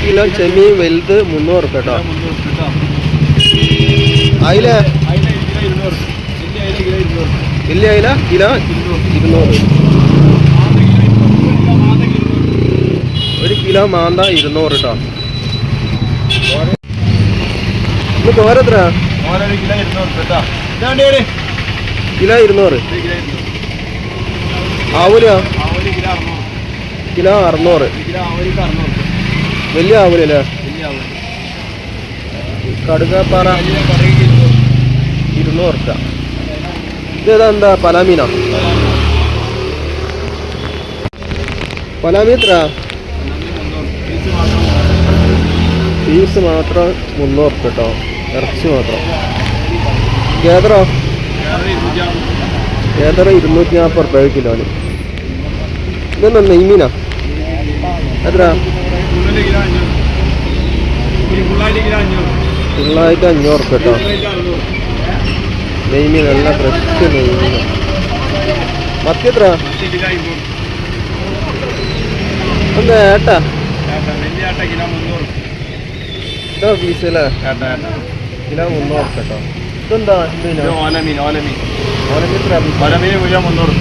Kilo ചെമ്മീൻ വലുത് മുന്നൂറ് കേട്ടോ. അയില? വലിയ അയില കിലോ ഇരുന്നൂറ്. ഒരു കിലോ മാന്ത ഇരുന്നൂറ് കേട്ടോ. കിലോ ഇരുന്നൂറ്. ആവൂലോ? കിലോ അറുന്നൂറ് കിലോ അറുന്നൂറ്. വലിയ ആവൂലല്ലേ കടുകപ്പാറ ഇരുന്നൂറ്. റുപ്യ ഇതേതാ എന്താ പലാമീന? പലാമീൻ എത്ര പീസ് മാത്രം മുന്നൂറ് കേട്ടോ ഇറച്ചി മാത്രം. ഏതറോ വേറെ ഇരുന്നൂറ്റി നാൽപ്പത് റുപ്യ ഒരു കിലോന്. ഇതെന്താ നെയ്മീനാ? എത്ര ഫുള്ളിന്റെ കിലോ അഞ്ഞൂറ് ഒരു ഫുള്ളായിട്ട് കിലോ അഞ്ഞൂറ് ഫുള്ളായിട്ട് അഞ്ഞൂറ് കേട്ടോ നെയ്മീൻ നല്ല ഫ്രഷ് നെയ്മീൻ. മത്തി എത്ര എന്താ ഏട്ടാ. ഇതാ പീസ് അല്ലേ കിലോ മുന്നൂറ് കേട്ടോ ഇതെന്താ? ഓലമീൻ ഓലമീൻ ഓലമീൻ എത്ര ഓലമീൻ കിലോ മുന്നൂറ്.